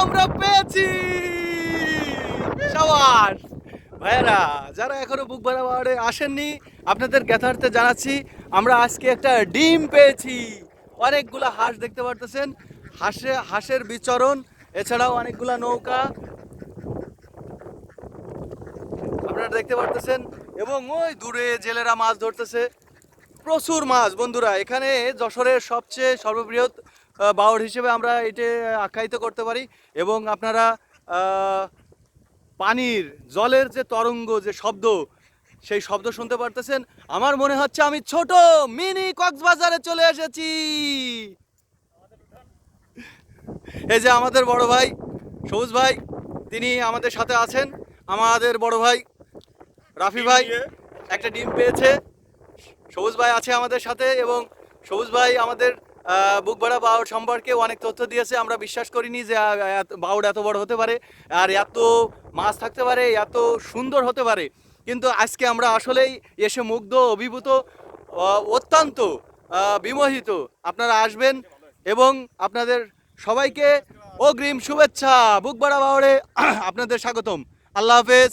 আমরা পেয়েছি! সাবাস ভাইয়েরা, যারা এখনও বুক ভাড়া পাহাড়ে আসেননি, আপনাদের জ্ঞাতার্থে জানাচ্ছি, আমরা আজকে একটা ডিম পেয়েছি। অনেকগুলা হাঁস দেখতে পারতেছেন। হাঁসে, হাঁসের বিচরণ, এছাড়াও অনেকগুলা নৌকা। আপনারা দেখতে পারতেছেন, এবং ওই দূরে জেলেরা মাছ ধরতেছে। প্রচুর মাছ, বন্ধুরা, এখানে যশোরের সবচেয়ে সর্ববৃহৎ বাওড় হিসেবে আমরা এটি আখ্যায়িত করতে পারি এবং আপনারা পানির জলের যে তরঙ্গ যে শব্দ সেই শব্দ শুনতে পারতেছেন। আমার মনে হচ্ছে আমি ছোট মিনি কক্সবাজারে চলে এসেছি। এই যে আমাদের বড় ভাই সবুজ ভাই তিনি আমাদের সাথে আছেন। আমাদের বড় ভাই রাফি ভাই একটা ডিম পেয়েছে। সবুজ ভাই আছে আমাদের সাথে এবং সবুজ ভাই আমাদের আহ, বুকভাড়া বাউড সম্পর্কে অনেক তথ্য দিয়েছে। আমরা বিশ্বাস করিনি যে বাউড এত বড় হতে পারে আর এত মাছ থাকতে পারে এত সুন্দর হতে পারে। কিন্তু আজকে আমরা আসলেই এসে মুগ্ধ অভিভূত অত্যন্ত বিমোহিত। আপনারা আসবেন এবং আপনাদের সবাইকে অগ্রিম শুভেচ্ছা। বুকবাড়া বাউড়ে আপনাদের স্বাগতম। আল্লাহ হাফেজ।